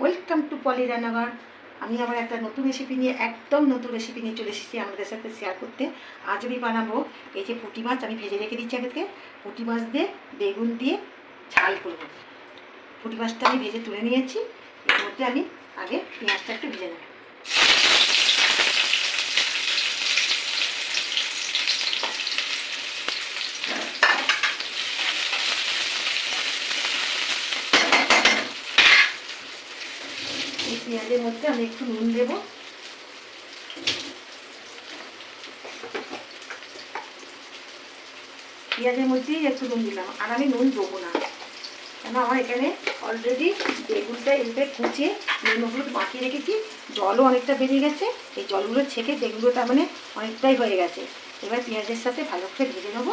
Welcome to পলি রান্নাঘর আমি আমার একটা নতুন রেসিপি নিয়ে, একদম নতুন রেসিপি নিয়ে চলে এসেছি আমাদের সাথে শেয়ার করতে। আজ আমি বানাবো এই যে পুঁটি মাছ, আমি ভেজে রেখে দিচ্ছি আগে থেকে। পুঁটি মাছ দিয়ে বেগুন দিয়ে ঝাল করব। পুঁটি মাছটা আমি ভেজে তুলে নিয়েছি। এর মধ্যে আমি আগে পেঁয়াজটা একটু ভেজে নেব। পেঁয়াজের মধ্যে আমি একটু নুন দেবো। পেঁয়াজের মধ্যেই একটু নুন দিলাম। আর আমি নুন দেবো না। কেন আমার এখানে অলরেডি বেগুনটা এতে কুচিয়ে নুন হলুদ মাখিয়ে রেখেছি। জলও অনেকটা বেরিয়ে গেছে। এই জলগুলো ছেঁকে বেগুনগুলো তার মানে অনেকটাই হয়ে গেছে। এবার পেঁয়াজের সাথে ভালো করে ভেজে নেব।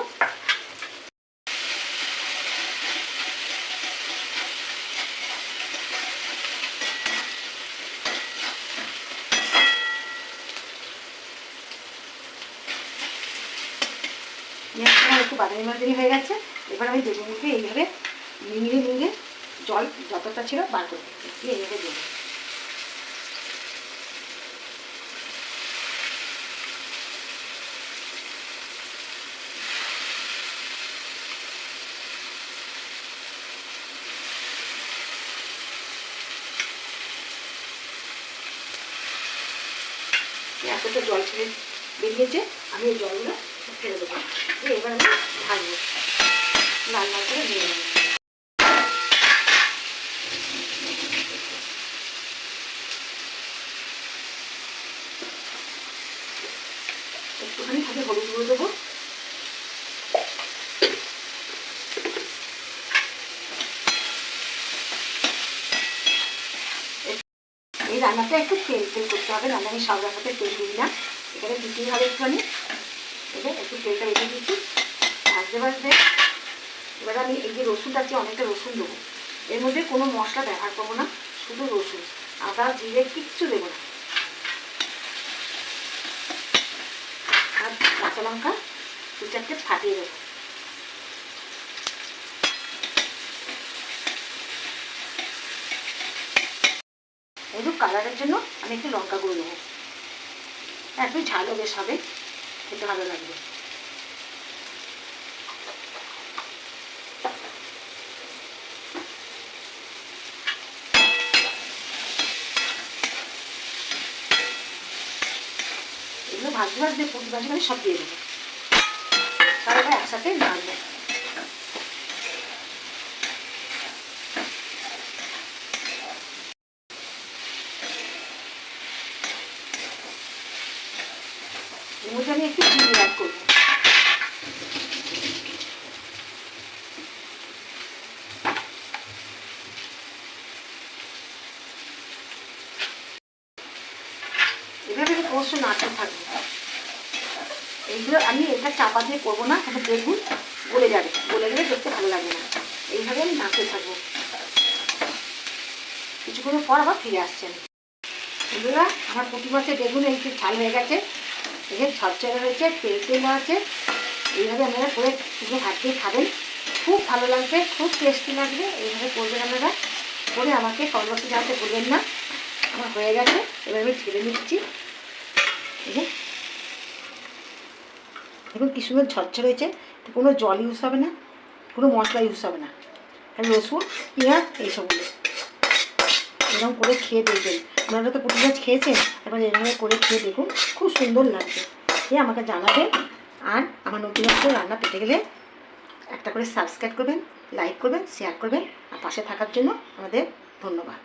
পেঁয়াজটা আমার একটু বাদামি বাদামি হয়ে গেছে। এবার আমি বেগুনকে এইভাবে নিংড়ে নিংড়ে জল যতটা ছিল বার করে দিচ্ছি। এইভাবে দেবো। এতটা জল ছেড়ে বেরিয়েছে, আমি এই জলগুলো ফেলে দেবো। দিয়ে এবার আমি ভাজবো। লাল লাল করে দিয়ে নেব একটুখানি হাতে হলুদ গুঁড়ো দেবো। এই রান্নাটা একটু তেল তেল করতে হবে রান্না আমি সব রান্নাতে তেল দিই না। এখানে দিতেই হবে একটুখানি। এবার একটু তেলটা রেখে দিচ্ছি। ভাজতে ভাজতে এবার আমি এই যে রসুনটা আছে, অনেকটা রসুন দেবো। এর মধ্যে কোনো মশলা ব্যবহার করব না, শুধু রসুন। আদা, জিরে, কিচ্ছু দেবো না। আর কাঁচা লঙ্কা দু চারটে ফাটিয়ে দেবো। একটু কালারের জন্য আমি একটু লঙ্কা গুঁড়ো দেবো। একটু ঝালও বেশ হবে। খেতে ভালো লাগবে। এগুলো ভাজতে ভাজতে পুঁটি ভাজি মানে সব দিয়ে দেবো। তারপরে একসাথে নাড়বো। এর আমি একটু চিনি অ্যাড করব। এভাবে অবশ্য নাড়তে আমি এটা চাপা দিয়ে করব না, তাহলে বেগুন গলে যাবে। গলে গেলে দেখতে ভালো লাগবে না। এইভাবে আমি নাড়তে থাকব। কিছুক্ষণ পর আবার ফিরে আসছেন। বন্ধুরা আমার প্রতি মাসে বেগুন এই ঝাল হয়ে গেছে। এখানে ঝরঝরে হয়েছে, তেল তেল আছে। এইভাবে আপনারা করে শুধু হাত দিয়ে খাবেন। খুব ভালো লাগবে, খুব টেস্টি লাগবে। এইভাবে করবেন আপনারা। করে আমাকে কর্মসূচি জানাতে বলবেন না। আমার হয়ে গেছে। এবার আমি ছেড়ে নিচ্ছি। দেখুন কি সুন্দর ঝরঝর হয়েছে। কোনো জল ইউজ হবে না, কোনো মশলা ইউজ হবে না। রসুন, পেঁয়াজ এইসবগুলো এরকম করে খেয়ে দেখবেন। আপনারা তো পুটি মাছ খেয়েছেন, এবার এরকম করে খেয়ে দেখুন, খুব সুন্দর লাগবে। খেয়ে আমাকে জানাবেন, আর আমার নতুন রান্না পেতে গেলে একটা করে সাবস্ক্রাইব করবেন লাইক করবেন শেয়ার করবেন, আর পাশে থাকার জন্য আমাদের ধন্যবাদ।